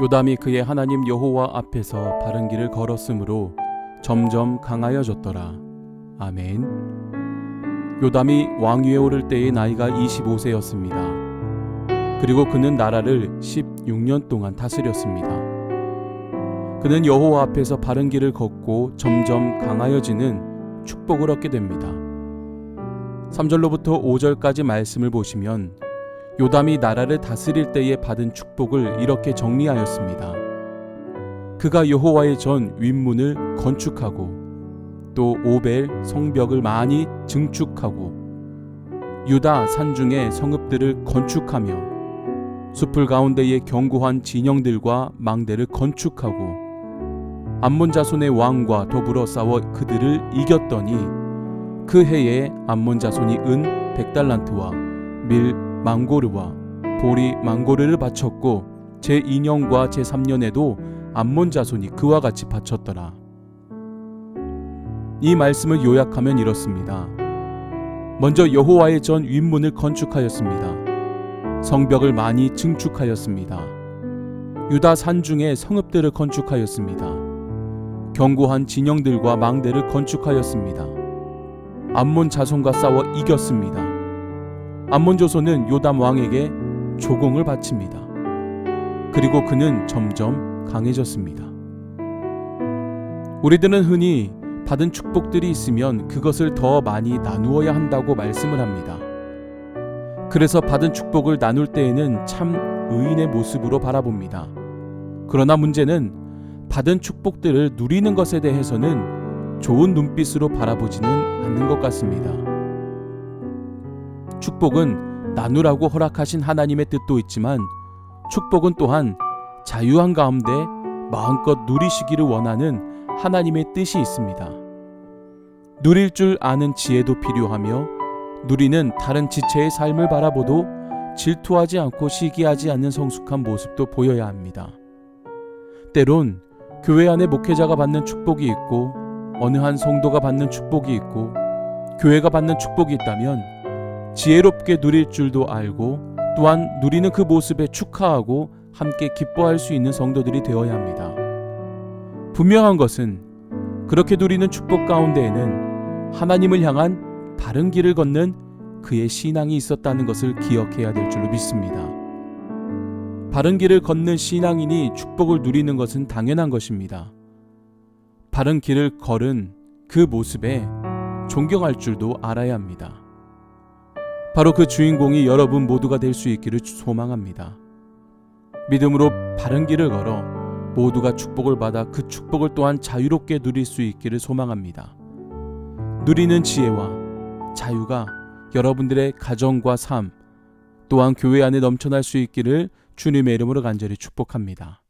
요담이 그의 하나님 여호와 앞에서 바른 길을 걸었으므로 점점 강하여졌더라. 아멘. 요담이 왕위에 오를 때의 나이가 25세였습니다. 그리고 그는 나라를 16년 동안 다스렸습니다. 그는 여호와 앞에서 바른 길을 걷고 점점 강하여지는 축복을 얻게 됩니다. 3절로부터 5절까지 말씀을 보시면 요담이 나라를 다스릴 때에 받은 축복을 이렇게 정리하였습니다. 그가 여호와의 전 윗문을 건축하고 또 오벨 성벽을 많이 증축하고 유다 산중의 성읍들을 건축하며 숲을 가운데의 견고한 진영들과 망대를 건축하고 암몬 자손의 왕과 더불어 싸워 그들을 이겼더니 그 해에 암몬 자손이 은 백달란트와 밀 망고르와 보리 망고르를 바쳤고 제 2년과 제 3년에도 암몬 자손이 그와 같이 바쳤더라. 이 말씀을 요약하면 이렇습니다. 먼저 여호와의 전 윗문을 건축하였습니다. 성벽을 많이 증축하였습니다. 유다 산 중에 성읍들을 건축하였습니다. 견고한 진영들과 망대를 건축하였습니다. 암몬 자손과 싸워 이겼습니다. 암몬 조선은 요담 왕에게 조공을 바칩니다. 그리고 그는 점점 강해졌습니다. 우리들은 흔히 받은 축복들이 있으면 그것을 더 많이 나누어야 한다고 말씀을 합니다. 그래서 받은 축복을 나눌 때에는 참 의인의 모습으로 바라봅니다. 그러나 문제는 받은 축복들을 누리는 것에 대해서는 좋은 눈빛으로 바라보지는 않는 것 같습니다. 축복은 나누라고 허락하신 하나님의 뜻도 있지만 축복은 또한 자유한 가운데 마음껏 누리시기를 원하는 하나님의 뜻이 있습니다. 누릴 줄 아는 지혜도 필요하며 누리는 다른 지체의 삶을 바라보도 질투하지 않고 시기하지 않는 성숙한 모습도 보여야 합니다. 때론 교회 안에 목회자가 받는 축복이 있고 어느 한 성도가 받는 축복이 있고 교회가 받는 축복이 있다면 지혜롭게 누릴 줄도 알고 또한 누리는 그 모습에 축하하고 함께 기뻐할 수 있는 성도들이 되어야 합니다. 분명한 것은 그렇게 누리는 축복 가운데에는 하나님을 향한 바른 길을 걷는 그의 신앙이 있었다는 것을 기억해야 될 줄로 믿습니다. 바른 길을 걷는 신앙인이 축복을 누리는 것은 당연한 것입니다. 바른 길을 걸은 그 모습에 존경할 줄도 알아야 합니다. 바로 그 주인공이 여러분 모두가 될 수 있기를 소망합니다. 믿음으로 바른 길을 걸어 모두가 축복을 받아 그 축복을 또한 자유롭게 누릴 수 있기를 소망합니다. 누리는 지혜와 자유가 여러분들의 가정과 삶 또한 교회 안에 넘쳐날 수 있기를 주님의 이름으로 간절히 축복합니다.